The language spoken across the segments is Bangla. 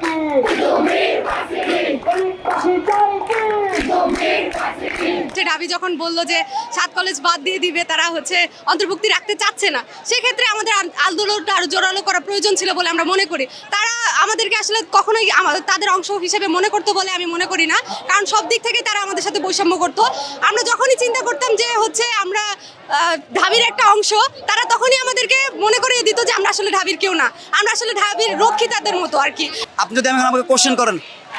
কি এই পাশে চাই কি যে ডাবি যখন বলল যে সাত কলেজ বাদ দিয়ে দিবে, তারা হচ্ছে অন্তর্ভুক্তি রাখতে চাচ্ছে না। সেক্ষেত্রে আমাদের আন- আন্দোলনটা আরও জোরালো করা প্রয়োজন ছিল বলে আমরা মনে করি। তারা আমাদেরকে আসলে কখনোই আমাদের তাদের অংশ হিসেবে মনে করতো বলে আমি মনে করি না। কারণ সব দিক থেকে তারা আমাদের সাথে বৈষম্য করতো। আমরা যখনই চিন্তা করতাম যে হচ্ছে আমরা ঢাবির একটা অংশ, তারা তখনই আমাদেরকে মনে করিয়ে দিত যে আমরা আসলে ঢাবির কেউ না। আমরা আসলে ঢাবির রক্ষিতাদের মতো আর কি। আপনি যদি আমাকে কোশ্চেন করেন,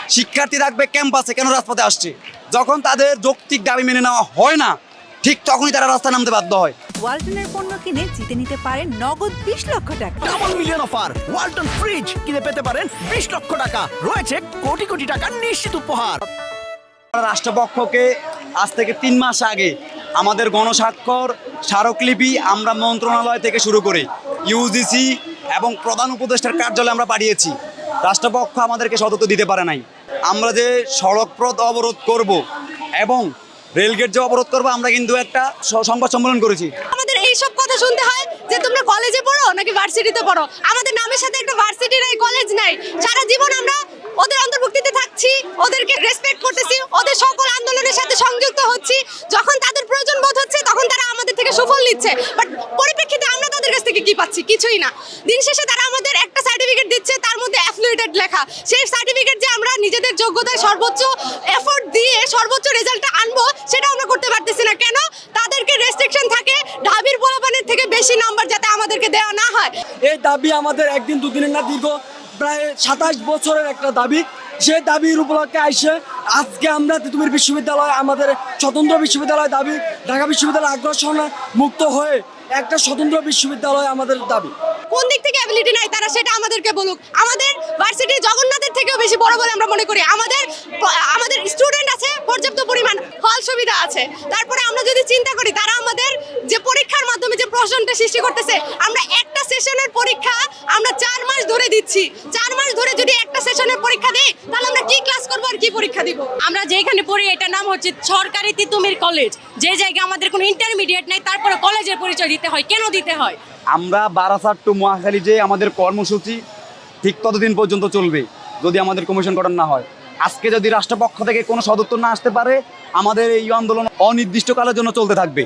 শিক্ষার্থী রাখবে ক্যাম্পাসে কেন রাজপথে আসছে? যখন তাদের যৌক্তিক দাবি মেনে নেওয়া হয় না ঠিক তখনই তারা রাস্তায় নামতে বাধ্য হয়। ওয়ালটনের পণ্য কিনে জিতে নিতে পারেন নগদ বিশ লক্ষ টাকা। Double million offer Walton fridge কিনে পেতে পারেন বিশ লক্ষ টাকা। রয়েছে কোটি কোটি টাকার নিশ্চিত উপহার। রাষ্ট্রপক্ষকে আজ থেকে তিন মাস আগে আমাদের গণস্বাক্ষর স্মারকলিপি আমরা মন্ত্রণালয় থেকে শুরু করে ইউজিসি এবং প্রধান উপদেষ্টার কার্যালয়ে আমরা পাঠিয়েছি। রাষ্ট্রপক্ষ আমাদেরকে সতত দিতে পারে নাই। আমরা যে সড়ক পথ অবরোধ করব এবং রেলগেট যে অবরোধ করব, আমরা কিন্তু একটা সংবাদ সম্মেলন করেছি। আমাদের এইসব কথা শুনতে হয় যে তোমরা কলেজে পড়ো নাকি ভার্সিটিতে পড়ো? আমাদের নামের সাথে একটা ভার্সিটি নাই কলেজ নাই। সারা জীবন আমরা ওদের অন্তর্ভুক্তিতে থাকছি ওদেরকে রেসপেক্ট করতেছি ওদের সকল আন্দোলনের সাথে সংযুক্ত হচ্ছি যখন তাদের প্রয়োজন বোধ হচ্ছে তখন তারা আমাদের থেকে সুফল নিচ্ছে বাট পরিপ্রেক্ষিতে আমরা তাদের কাছ থেকে কি পাচ্ছি, কিছুই না। দিন শেষে তারা আমাদের একটা সার্টিফিকেট দিচ্ছে, তার মধ্যে অ্যাফলুয়েটেড লেখা। সেই সার্টিফিকেট যে আমরা নিজেদের যোগ্যতায় সর্বোচ্চ এফোর্ট দিয়ে সর্বোচ্চ রেজাল্টটা আনব, সেটা আমরা করতে পারতেছি না। কেন? তাদেরকে রেস্ট্রিকশন থাকে, ঢাবির পোলাপানের থেকে বেশি নাম্বার যাতে আমাদেরকে দেওয়া না হয়। এই দাবি আমাদের একদিন দুদিনের না, দীর্ঘ প্রায় সাতাশ বছরের একটা দাবি। যে দাবির উপলক্ষে আইসে আজকে আমরা তিতুমির বিশ্ববিদ্যালয়, আমাদের স্বতন্ত্র বিশ্ববিদ্যালয় দাবি, ঢাকা বিশ্ববিদ্যালয় আগ্রাসন মুক্ত হয়ে একটা স্বতন্ত্র বিশ্ববিদ্যালয় আমাদের দাবি। কোন দিক থেকে অ্যাবিলিটি নাই তারা সেটা আমাদেরকে বলুক। আমাদের ভার্সিটি জগন্নাথের থেকেও বেশি বড় বলে আমরা মনে করি। আমাদের আমাদের স্টুডেন্ট আছে, পর্যাপ্ত পরিমাণ হল সুবিধা আছে। তারপরে আমরা যদি চিন্তা করি, তারা আমাদের যে পরীক্ষার মাধ্যমে যে প্রশ্নটা সৃষ্টি করতেছে, আমরা একটা সেশনের পরীক্ষা আমরা চার মাস ধরে দিচ্ছি। চার মাস ধরে যদি একটা সেশনের পরীক্ষা দিই কি পরীক্ষা দিব? আমরা যেখানে পড়ি এটা নাম হচ্ছে সরকারি তিতুমির কলেজ। যে জায়গায় আমাদের কোনো ইন্টারমিডিয়েট নেই তারপরে কলেজের পরিচয় দিতে হয়। কেন দিতে হয়? আমরা বারাসাত টু মহাখালী যে আমাদের কর্মসূচি ঠিক ততদিন পর্যন্ত চলবে যদি আমাদের কমিশন গঠন না হয়। আজকে যদি রাষ্ট্রপক্ষ থেকে কোনো সদস্য না আসতে পারে আমাদের এই আন্দোলন অনির্দিষ্টকালের জন্য চলতে থাকবে।